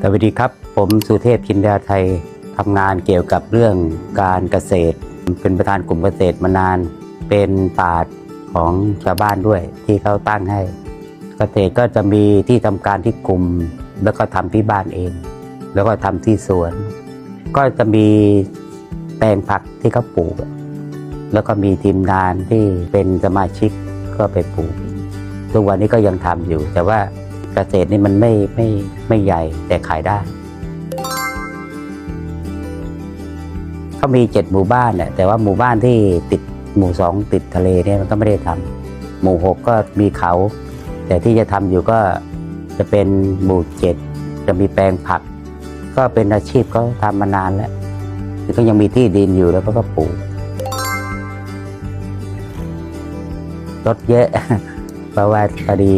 สวัสดีครับ ผมสุเทพชินดาไทยทำงานเกี่ยวกับเรื่องการเกษตร เป็นประธานกลุ่มเกษตรมานาน เป็นปราดของชาวบ้านด้วยที่เขาตั้งให้ เกษตรก็จะมีที่ทำการที่กลุ่ม แล้วก็ทำที่บ้านเอง แล้วก็ทำที่สวน ก็จะมีแปลงผักที่เขาปลูก แล้วก็มีทีมงานที่เป็นสมาชิกก็ไปปลูกทุกวันนี้ก็ยังทำอยู่แต่ว่า เกษตรนี่มันไม่ไม่ไม่ใหญ่แต่ขายได้เขามีเจ็ดหมู่บ้านแหละแต่ว่าหมู่บ้านที่ติดหมู่สองติดทะเลเนี่ยมันก็ไม่ได้ทำหมู่หกก็มีเขา แต่ที่จะทำอยู่ก็จะเป็นหมู่เจ็ดจะมีแปลงผัก ก็เป็นอาชีพเขาทำมานานแล้วคือก็ยังมีที่ดินอยู่แล้วก็ปลูกรถเยอะ เพราะว่าพอดี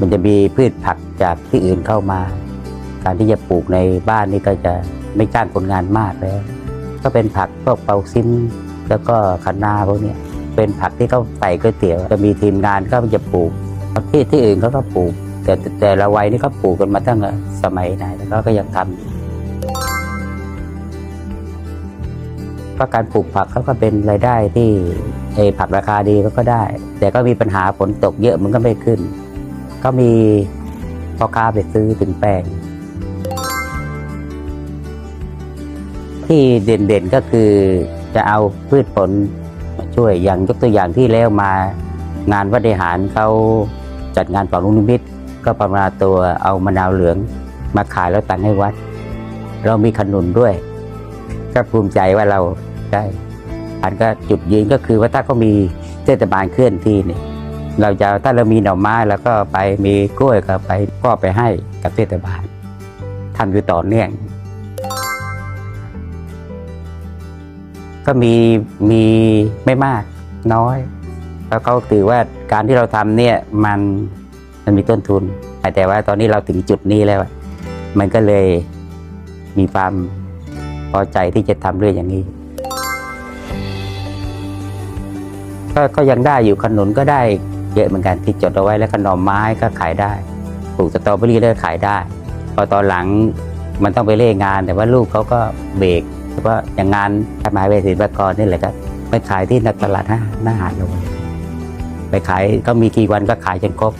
มันจะมีพืชผักจากที่อื่นเข้ามา การที่จะปลูกในบ้านนี่ก็จะไม่จ้างคนงานมากแล้ว ก็เป็นผักพวกเปาซิมแล้วก็คะน้าพวกนี้เป็นผักที่เขาใส่ก๋วยเตี๋ยวจะมีทีมงานก็จะปลูกที่ที่อื่นเขาก็ปลูก แต่แต่ละวัยนี่เขาปลูกกันมาตั้งแต่สมัยไหนแล้วเขาก็ยังทำก็การปลูกผักเขาก็เป็นรายได้ที่เออผักราคาดีเขาก็ได้ แต่ก็มีปัญหาฝนตกเยอะมันก็ไม่ขึ้น ก็มีพ่อค้าไปซื้อถึงแปลง ที่เด่นๆก็คือจะเอาพืชผลมาช่วยอย่างยกตัวอย่างที่แล้วมางานวัดเดหารเขาจัดงานเป่าลุงนิมิตก็ประมาณตัวเอามะนาวเหลืองมาขายแล้วตังให้วัด เรามีขนุนด้วย ก็ภูมิใจว่าเราได้อันก็จุดยืนก็คือว่าถ้าเขามีเทศบาลเคลื่อนที่เนี่ย เราจะถ้าเรามีหน่อไม้แล้วก็ไปมีกล้วยก็ไปก็ไปให้กับเทศบาลทำอยู่ต่อเนื่อง ก็มีมีไม่มากน้อยแล้วเขาถือว่าการที่เราทำเนี่ยมันมันมีต้นทุน แต่ว่าตอนนี้เราถึงจุดนี้แล้ว มันก็เลยมีความพอใจที่จะทำเรื่องอย่างนี้ก็ก็ยังได้อยู่ขนุนก็ได้ เยอะเหมือนกันที่จดเอาไว้แล้วขนมไม้ก็ขายได้ปลูกสตรอเบอรี่แล้วก็ขายได้ พอตอนหลังมันต้องไปเล่งาน แต่ว่าลูกเขาก็เบรกเพราะว่าอย่างงานทำหมายเวสิลปกรนี่แหละครับไปขายที่นตลาดหน้าหน้าหาดลงไปขายก็มีกี่วันก็ขายจนครบ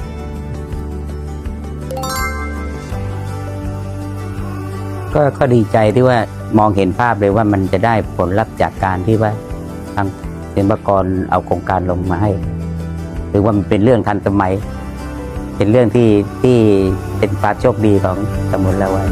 ก็ก็ดีใจที่ว่ามองเห็นภาพเลยว่ามันจะได้ผลลัพธ์จากการที่ว่าทางศิลปากรเอาโครงการลงมาให้ หรือว่ามันเป็นเรื่องทันสมัย เป็นเรื่องที่ที่เป็นความโชคดีของสมุนละไว้